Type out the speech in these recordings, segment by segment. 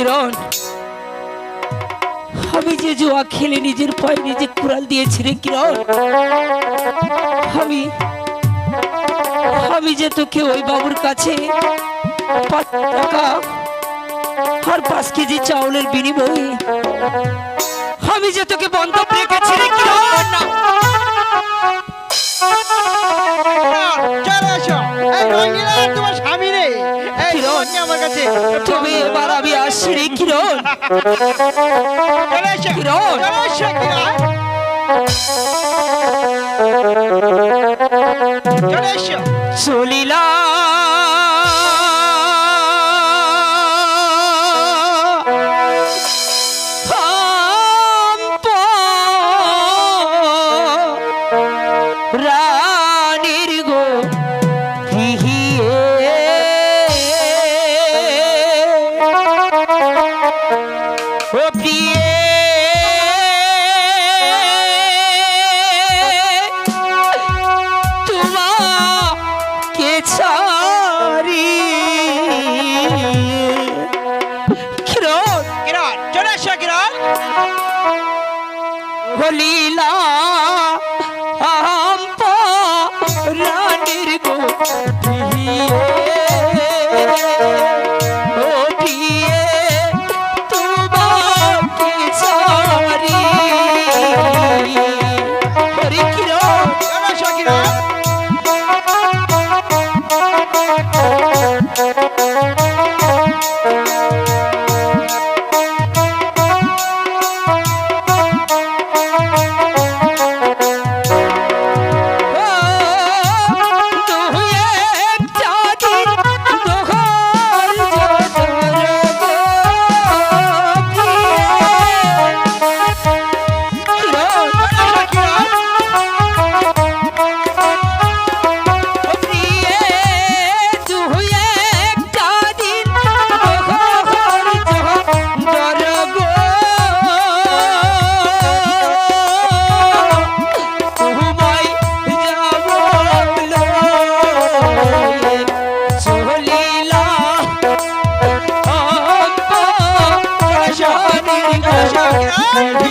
কিরণ আমি যে জোয়া খেলে নিজের পায়ে নিজে কুড়াল দিয়েছি রে কিরণ আমি আমি যে তোকে ওই বাবুর কাছে পাঁচ টাকা আর পাঁচ কেজি চাউলের বিনিময়ে আমি যে তোকে বন্ধক রেখেছি রে কিরণ এই রঙ্গিলা তোমার স্বামী রে তোমাকে আমার কাছে তুমি এবার আমি আসছি কিরণ। কিরণ? হলিলা কিরণ তুমি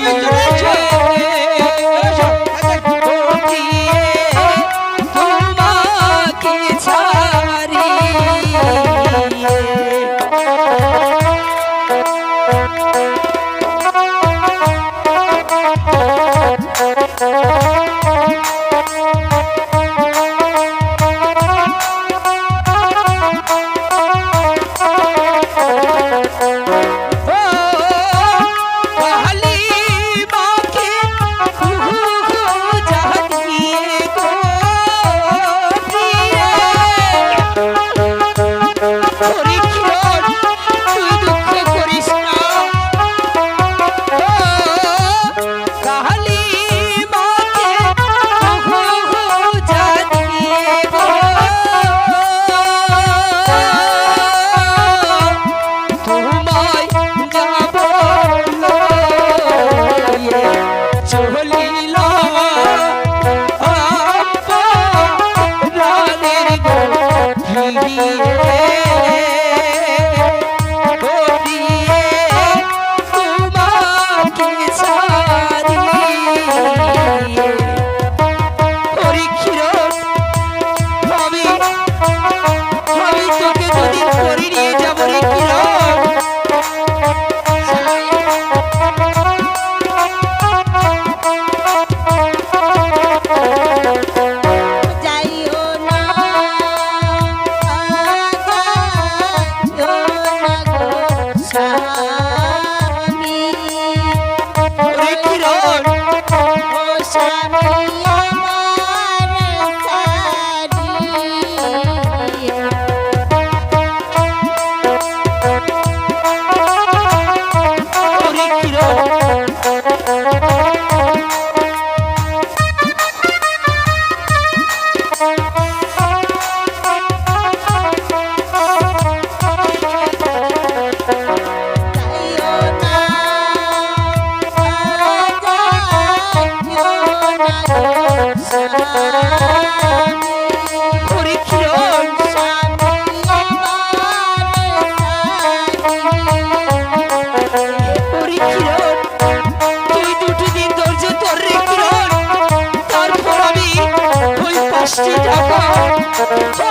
Thank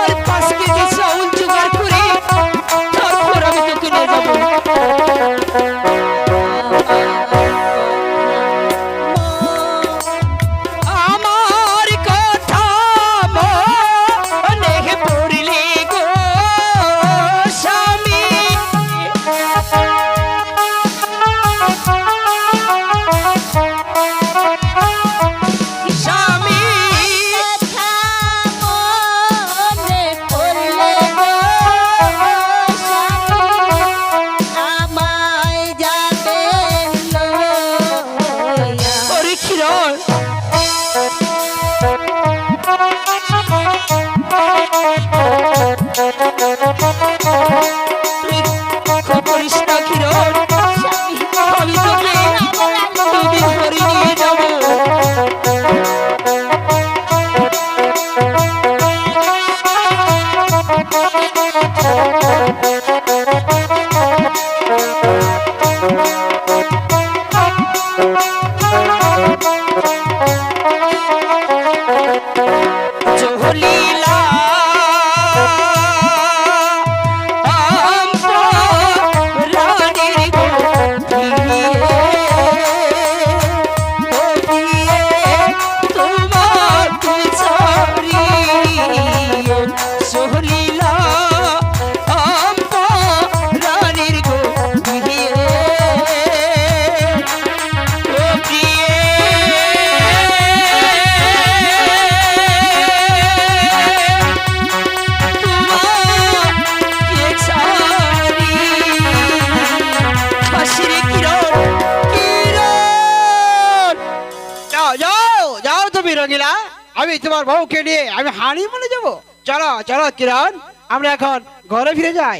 Thank you. রঙিলা, আমি তোমার বউকে নিয়ে আমি হানি মনে যাব। চলো চলো, কিরণ, আমরা এখন ঘরে ফিরে যাই।